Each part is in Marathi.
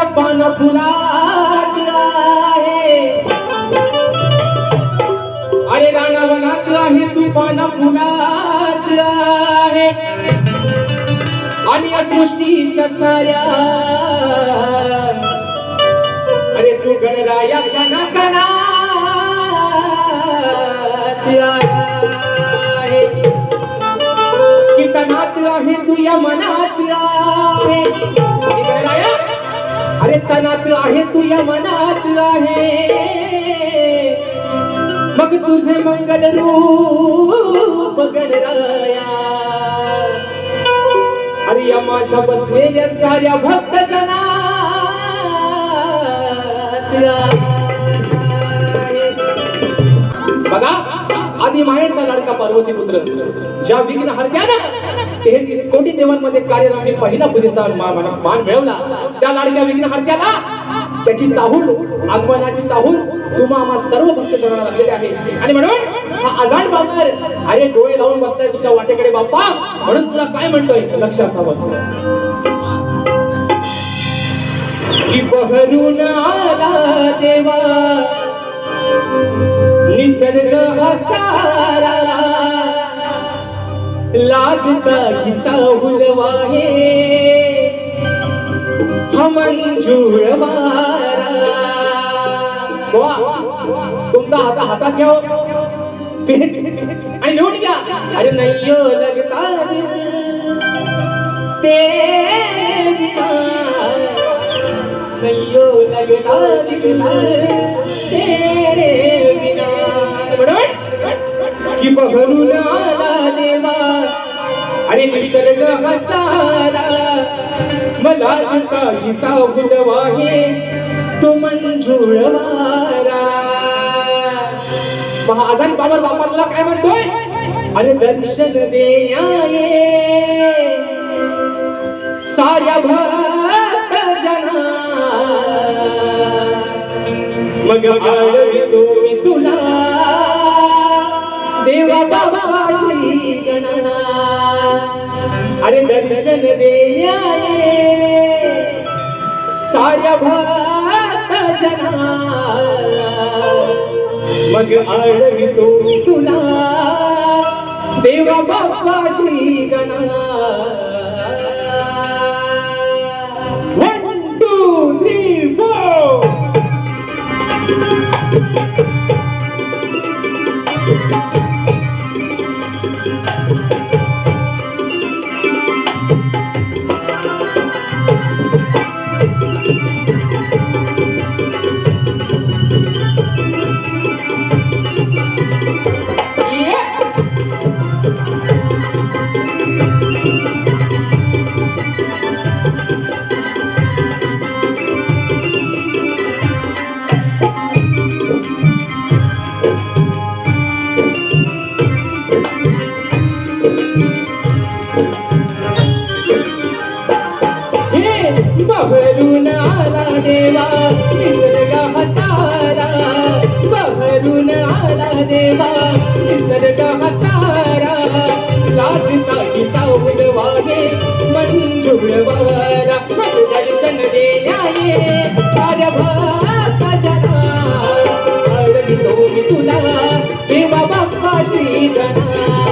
पान फुलात आहे. अरे रानावनात आहे तू पान फुलात आहे. आणि या सृष्टीच्या साऱ्या अरे तू गणराया कणा कणात आहे आहे तू या मनात आहे. अरे तनात आहे तू या मनात आहे. मग तुझे मंगल रूप गणराया. अरे या माझ्या बसलेल्या साऱ्या भक्त बघा आधी मायेचा लाडका पार्वती पुत्र ज्या विघ्न हरत्यानं तेहतीस कोटी देवांमध्ये कार्यरम्य पहिला पूजेचा मा- मान मिळवला. त्या लाडक्या विघ्न हरत्याला त्याची चाहूल आगमनाची चाहूल तुम्हा आम्हा सर्व भक्त जनाला लागलेले आहे आणि म्हणून हा अजाण बाबर अरे डोळे लावून बसताय तुझ्या वाटेकडे बाप्पा. म्हणून तुला काय म्हणतोय? लक्ष असावं. की बहरून आला देवा निसर्ग हसारा लागता हिचा उलवाहे. हा मंजूळ वारा गोवा तुमचा हाता हातात घ्या आणि लिहून घ्या. अरे नय्यो लगता ते नैयो लगता दिल तेरे बिना. बरोबर? की बघरून आला देवा. अरे निसर्ग हसाला मला काहीचा फुलवाहे तो मंजूळ वारा महाजन बाबर बापा तुला काय म्हणतोय? अरे दर्शन देण्याये साऱ्या भक्त जना. मग आळवितो मी तुला देवा बाबा गणना. अरे दर्शन दे साऱ्या भक्त जना मग आळवितो तुला. देवा बाबा श्री गणा वन बहरून आला देवा निसर्ग हसारा बहरून आला देवा निसर्ग हसारा लागता हिचा उडवाहे मंजूळ वारा दर्शन देयाये साऱ्या भाता जना अडवितो मी तुला देवा बाप्पा श्री गणा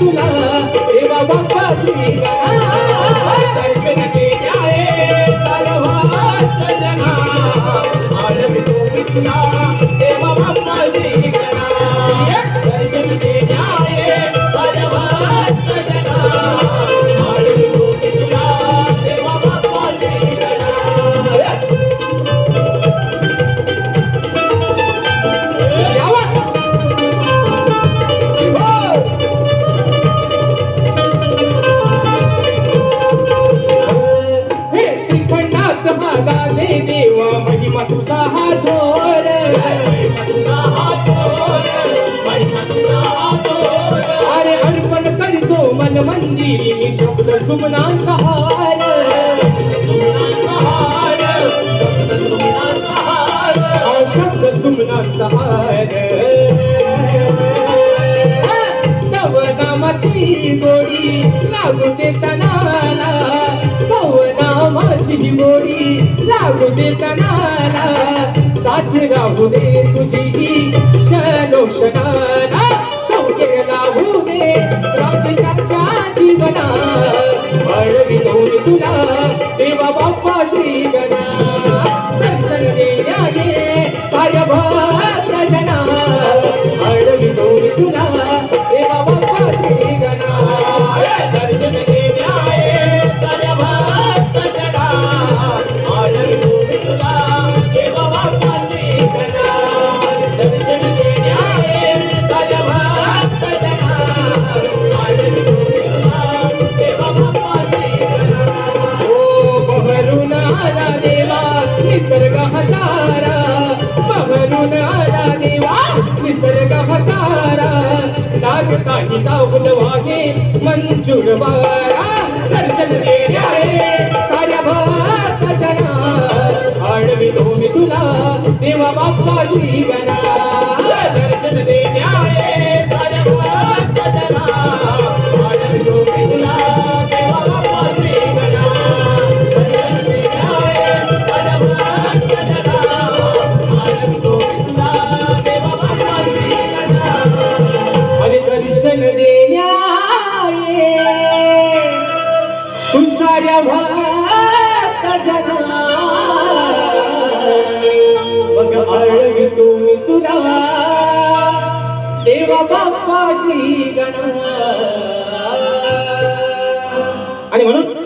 तुला. देवा बाप्पा श्री त्रिखंडात महागाने देवा महिमा तुझा हा थोर. अरे अर्पण करतो मन मंदिरी मी शब्द सुमनांचा हार. सुमनाचा हार शब्द सुमनाचा हार. हा सुमनांचा हार नामाची गोडी लागू देताना तव नामाची गोडी लागू देताना साथ राहू दे तुझी ही शनोशनाना सौके लावू दे रामदेशाच्या जीवना अडवितो तुला देवा बाप्पा श्री माझी हिचा उलवागे मंजूर वारा दर्शन देण्या साऱ्या भक्त आडवी आडवितो मी तुला देवा बाप्पा गणा. दर्शन देण्याये साऱ्या भक्त तू साऱ्या भक्त जना मग आळवितो मी तुला देवा बाप्पा श्री गणा आणि म्हणून